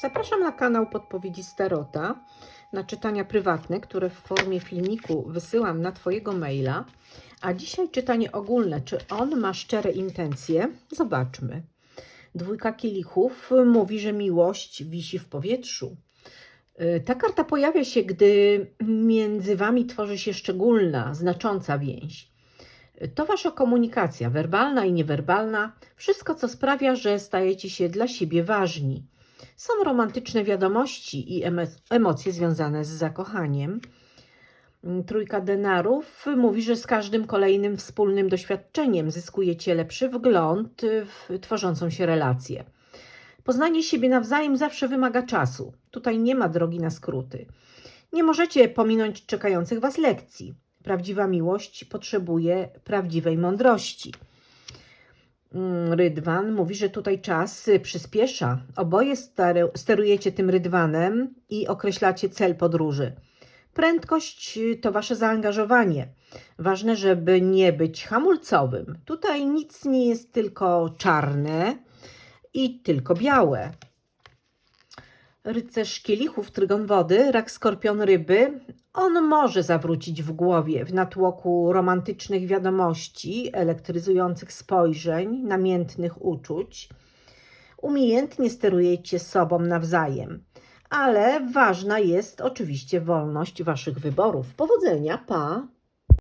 Zapraszam na kanał Podpowiedzi Starota, na czytania prywatne, które w formie filmiku wysyłam na Twojego maila. A dzisiaj czytanie ogólne. Czy on ma szczere intencje? Zobaczmy. Dwójka kielichów mówi, że miłość wisi w powietrzu. Y, Ta karta pojawia się, gdy między Wami tworzy się szczególna, znacząca więź. To Wasza komunikacja, werbalna i niewerbalna, wszystko, co sprawia, że stajecie się dla siebie ważni. Są romantyczne wiadomości i emo- emocje związane z zakochaniem. Mm, Trójka denarów mówi, że z każdym kolejnym wspólnym doświadczeniem zyskujecie lepszy wgląd w tworzącą się relację. Poznanie siebie nawzajem zawsze wymaga czasu. Tutaj nie ma drogi na skróty. Nie możecie pominąć czekających Was lekcji. Prawdziwa miłość potrzebuje prawdziwej mądrości. Mm, Rydwan mówi, że tutaj czas y, przyspiesza. Oboje sterujecie tym rydwanem i określacie cel podróży. Prędkość y, to wasze zaangażowanie. Ważne, żeby nie być hamulcowym. Tutaj nic nie jest tylko czarne i tylko białe. Rycerz kielichów, trygon wody, rak skorpion ryby. On może zawrócić w głowie w natłoku romantycznych wiadomości, elektryzujących spojrzeń, namiętnych uczuć. Umiejętnie sterujecie sobą nawzajem, ale ważna jest oczywiście wolność waszych wyborów. Powodzenia, pa!